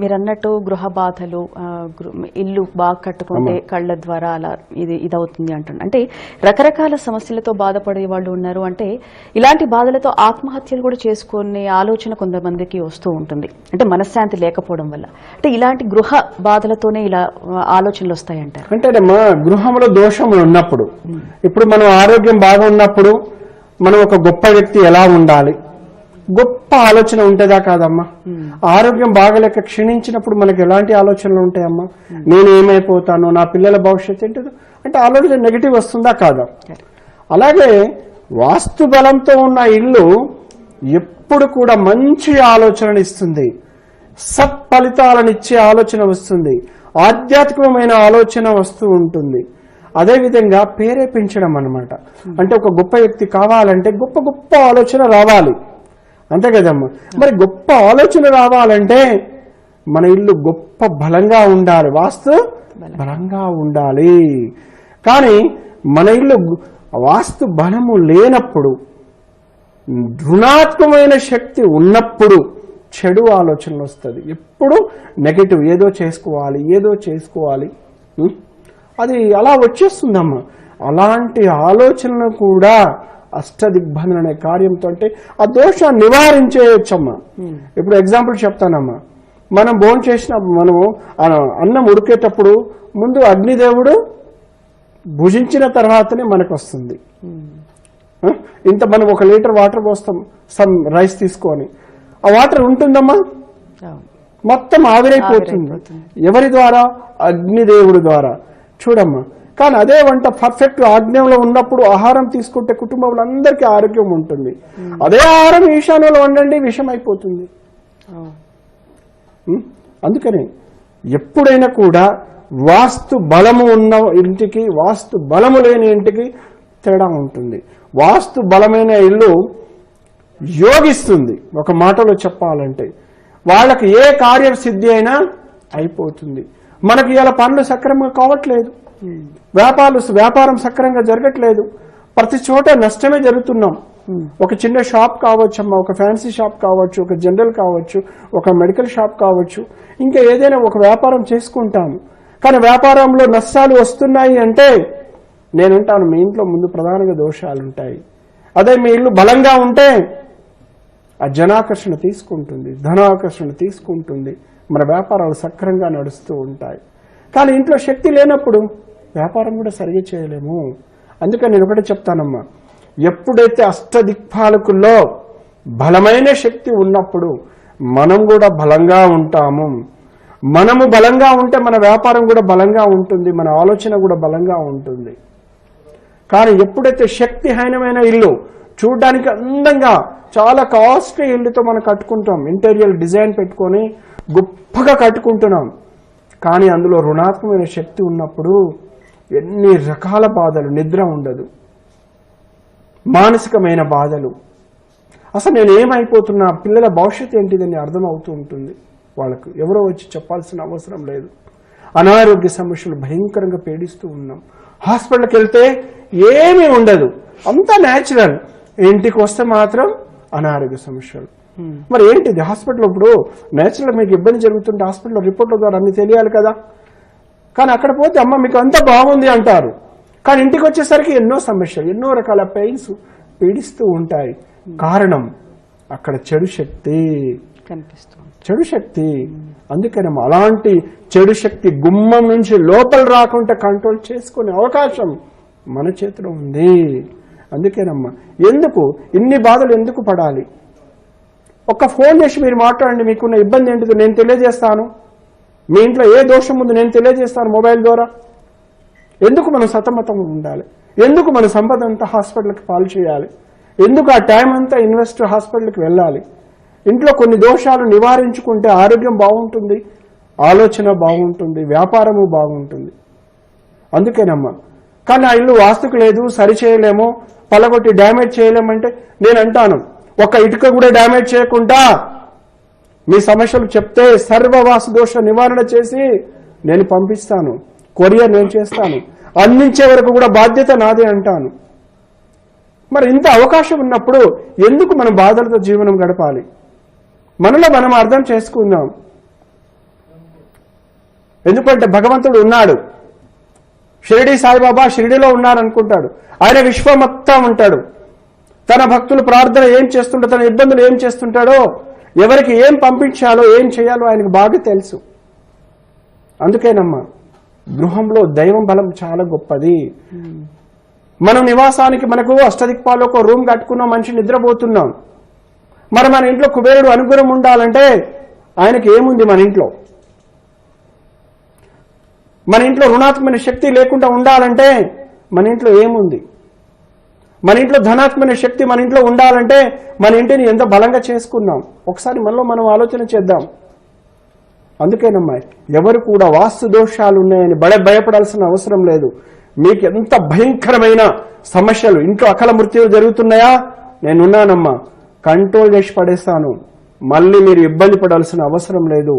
మీరు అన్నట్టు గృహ బాధలు ఇల్లు బాగా కట్టుకుంటే కళ్ళ ద్వారా అలా ఇది ఇదవుతుంది అంటున్నారు అంటే రకరకాల సమస్యలతో బాధపడే వాళ్ళు ఉన్నారు అంటే ఇలాంటి బాధలతో ఆత్మహత్యలు కూడా చేసుకునే ఆలోచన కొంతమందికి వస్తూ ఉంటుంది. అంటే మనశ్శాంతి లేకపోవడం వల్ల. అంటే ఇలాంటి గృహ బాధలతోనే ఇలా ఆలోచనలు వస్తాయంటారు. అంటేనమ్మా గృహంలో దోషములు ఉన్నప్పుడు. ఇప్పుడు మనం ఆరోగ్యం బాగా ఉన్నప్పుడు మనం ఒక గొప్ప వ్యక్తి ఎలా ఉండాలి? గొప్ప ఆలోచన ఉంటుందా కాదమ్మా? ఆరోగ్యం బాగలేక క్షీణించినప్పుడు మనకి ఎలాంటి ఆలోచనలు ఉంటాయమ్మా? నేను ఏమైపోతాను నా పిల్లల భవిష్యత్తు ఏంటో? అంటే ఆలోచన నెగిటివ్ వస్తుందా కాదా? అలాగే వాస్తు బలంతో ఉన్న ఇల్లు ఎప్పుడు కూడా మంచి ఆలోచనని ఇస్తుంది. సత్ఫలితాలను ఇచ్చే ఆలోచన వస్తుంది. ఆధ్యాత్మికమైన ఆలోచన వస్తూ ఉంటుంది. అదేవిధంగా ప్రేరేపించడం అనమాట అంటే ఒక గొప్ప వ్యక్తి కావాలంటే గొప్ప గొప్ప ఆలోచన రావాలి. అంతే కదమ్మా. మరి గొప్ప ఆలోచన రావాలంటే మన ఇల్లు గొప్ప బలంగా ఉండాలి. వాస్తు బలంగా ఉండాలి. కానీ మన ఇల్లు వాస్తు బలము లేనప్పుడు రుణాత్మకమైన శక్తి ఉన్నప్పుడు చెడు ఆలోచనలు వస్తుంది. ఎప్పుడు నెగటివ్ ఏదో చేసుకోవాలి ఏదో చేసుకోవాలి? అది అలా వచ్చేస్తుందమ్మా. అలాంటి ఆలోచనలు కూడా అష్టదిగ్బంధన అనే కార్యంతో అంటే ఆ దోషాన్ని నివారించేయచ్చమ్మా. ఇప్పుడు ఎగ్జాంపుల్ చెప్తానమ్మా. మనం భోజనం చేసిన మనము అన్నం ఉడికేటప్పుడు ముందు అగ్నిదేవుడు భుజించిన తర్వాతనే మనకు వస్తుంది ఆ? ఇంత మనం ఒక లీటర్ వాటర్ పోస్తాం సమ్ రైస్ తీసుకొని. ఆ వాటర్ ఉంటుందమ్మా. మొత్తం ఆవిరైపోతుంది. ఎవరి ద్వారా? అగ్నిదేవుడి ద్వారా. చూడమ్మా. కానీ అదే వంట పర్ఫెక్ట్ ఆజ్ఞంలో ఉన్నప్పుడు ఆహారం తీసుకుంటే కుటుంబంలో అందరికీ ఆరోగ్యం ఉంటుంది. అదే ఆహారం ఈశాన్యంలో వండండి విషం అయిపోతుంది అవును. ఉం? అందుకని ఎప్పుడైనా కూడా వాస్తు బలము ఉన్న ఇంటికి వాస్తు బలము లేని ఇంటికి తేడా ఉంటుంది. వాస్తు బలమైన ఇల్లు యోగిస్తుంది. ఒక మాటలో చెప్పాలంటే వాళ్ళకి ఏ కార్య సిద్ధి అయినా అయిపోతుంది. మనకి ఇలా పనులు సక్రమంగా కావట్లేదు. వ్యాపారాలు వ్యాపారం సక్రమంగా జరగట్లేదు. ప్రతి చోట నష్టమే జరుగుతున్నాం. ఒక చిన్న షాప్ కావచ్చమ్మా ఒక ఫ్యాన్సీ షాప్ కావచ్చు ఒక జనరల్ కావచ్చు ఒక మెడికల్ షాప్ కావచ్చు ఇంకా ఏదైనా ఒక వ్యాపారం చేసుకుంటాము. కానీ వ్యాపారంలో నష్టాలు వస్తున్నాయి అంటే నేనంటాను మీ ఇంట్లో ముందు ప్రధానంగా దోషాలు ఉంటాయి. అదే మీ ఇల్లు బలంగా ఉంటే ఆ జనాకర్షణ తీసుకుంటుంది ధనాకర్షణ తీసుకుంటుంది. మన వ్యాపారాలు సక్రంగా నడుస్తూ ఉంటాయి. కానీ ఇంట్లో శక్తి లేనప్పుడు వ్యాపారం కూడా సరిగా చేయలేము. అందుకని నేను ఒకటే చెప్తానమ్మా. ఎప్పుడైతే అష్టదిక్పాలకుల్లో బలమైన శక్తి ఉన్నప్పుడు మనం కూడా బలంగా ఉంటాము. మనము బలంగా ఉంటే మన వ్యాపారం కూడా బలంగా ఉంటుంది. మన ఆలోచన కూడా బలంగా ఉంటుంది. కానీ ఎప్పుడైతే శక్తిహీనమైన ఇల్లు చూడడానికి అందంగా చాలా కాస్ట్లీ ఇల్లుతో మనం కట్టుకుంటాం ఇంటీరియర్ డిజైన్ పెట్టుకొని గొప్పగా కట్టుకుంటున్నాం కానీ అందులో రుణాత్మకమైన శక్తి ఉన్నప్పుడు ఎన్ని రకాల బాధలు నిద్ర ఉండదు. మానసికమైన బాధలు. అసలు నేను ఏమైపోతున్నా? పిల్లల భవిష్యత్తు ఏంటిదని అర్థం అవుతూ ఉంటుంది. వాళ్ళకు ఎవరో వచ్చి చెప్పాల్సిన అవసరం లేదు. అనారోగ్య సమస్యలు భయంకరంగా పీడిస్తూ ఉన్నాం. హాస్పిటల్కి వెళ్తే ఏమీ ఉండదు. అంతా న్యాచురల్ ఇంటికి వస్తే మాత్రం అనారోగ్య సమస్యలు. మరి ఏంటిది? హాస్పిటల్ ఇప్పుడు నేచురల్ మీకు ఇబ్బంది జరుగుతుంటే హాస్పిటల్ రిపోర్ట్ల ద్వారా అన్ని తెలియాలి కదా. కానీ అక్కడ పోతే అమ్మ మీకు అంతా బాగుంది అంటారు. కానీ ఇంటికి వచ్చేసరికి ఎన్నో సమస్యలు ఎన్నో రకాల పెయిన్స్ పీడిస్తూ ఉంటాయి. కారణం అక్కడ చెడు శక్తి. కనిపిస్తుంది. చెడు శక్తి. అందుకనే అలాంటి చెడు శక్తి గుమ్మం నుంచి లోపల రాకుండా కంట్రోల్ చేసుకునే అవకాశం మన చేతిలో ఉంది. అందుకేనమ్మా ఎందుకు? ఇన్ని బాధలు ఎందుకు పడాలి? ఒక్క ఫోన్ చేసి మీరు మాట్లాడండి మీకున్న ఇబ్బంది ఏంటిదో నేను తెలియజేస్తాను. మీ ఇంట్లో ఏ దోషం ఉంది నేను తెలియజేస్తాను మొబైల్ ద్వారా. ఎందుకు మనం సతమతం ఉండాలి? ఎందుకు మన సంపద అంతా హాస్పిటల్కి పాలు చేయాలి? ఎందుకు ఆ టైం అంతా ఇన్వెస్ట్ హాస్పిటల్కి వెళ్ళాలి? ఇంట్లో కొన్ని దోషాలు నివారించుకుంటే ఆరోగ్యం బాగుంటుంది ఆలోచన బాగుంటుంది వ్యాపారము బాగుంటుంది. అందుకేనమ్మా కానీ ఆ ఇల్లు వాస్తుకు లేదు సరి చేయలేము పలగొట్టి డ్యామేజ్ చేయలేమంటే నేను అంటాను ఒక ఇటుక కూడా డ్యామేజ్ చేయకుండా మీ సమస్యలు చెప్తే సర్వవాసు దోష నివారణ చేసి నేను పంపిస్తాను. కొరియర్ నేను చేస్తాను. అందించే వరకు కూడా బాధ్యత నాదే అంటాను. మరి ఇంత అవకాశం ఉన్నప్పుడు ఎందుకు మనం బాధలతో జీవనం గడపాలి? మనలో మనం అర్థం చేసుకుందాం. ఎందుకంటే భగవంతుడు ఉన్నాడు. షిరిడి సాయిబాబా షిరిడిలో ఉన్నారనుకుంటాడు. ఆయన విశ్వమత్తా ఉంటాడు. తన భక్తులు ప్రార్థన ఏం చేస్తుంటాడు తన ఇబ్బందులు ఏం చేస్తుంటాడో ఎవరికి ఏం పంపించాలో ఏం చేయాలో ఆయనకు బాగా తెలుసు. అందుకేనమ్మా గృహంలో దైవం బలం చాలా గొప్పది. మనం నివాసానికి మనకు అష్టదిక్పాలు ఒక రూమ్ కట్టుకున్నాం మనిషి నిద్రపోతున్నాం. మరి మన ఇంట్లో కుబేరుడు అనుగ్రహం ఉండాలంటే ఆయనకి ఏముంది మన ఇంట్లో? మన ఇంట్లో రుణాత్మక శక్తి లేకుండా ఉండాలంటే మన ఇంట్లో ఏముంది? మన ఇంట్లో ధనాత్మక శక్తి మన ఇంట్లో ఉండాలంటే మన ఇంటిని ఎంత బలంగా చేసుకున్నాం. ఒకసారి మనలో మనం ఆలోచన చేద్దాం. అందుకేనమ్మా ఎవరు కూడా వాస్తు దోషాలు ఉన్నాయని బడ భయపడాల్సిన అవసరం లేదు. మీకు ఎంత భయంకరమైన సమస్యలు ఇంట్లో అకల మృత్యులు జరుగుతున్నాయా? నేనున్నానమ్మా. కంట్రోల్ చేసి పడేస్తాను. మళ్ళీ మీరు ఇబ్బంది పడాల్సిన అవసరం లేదు.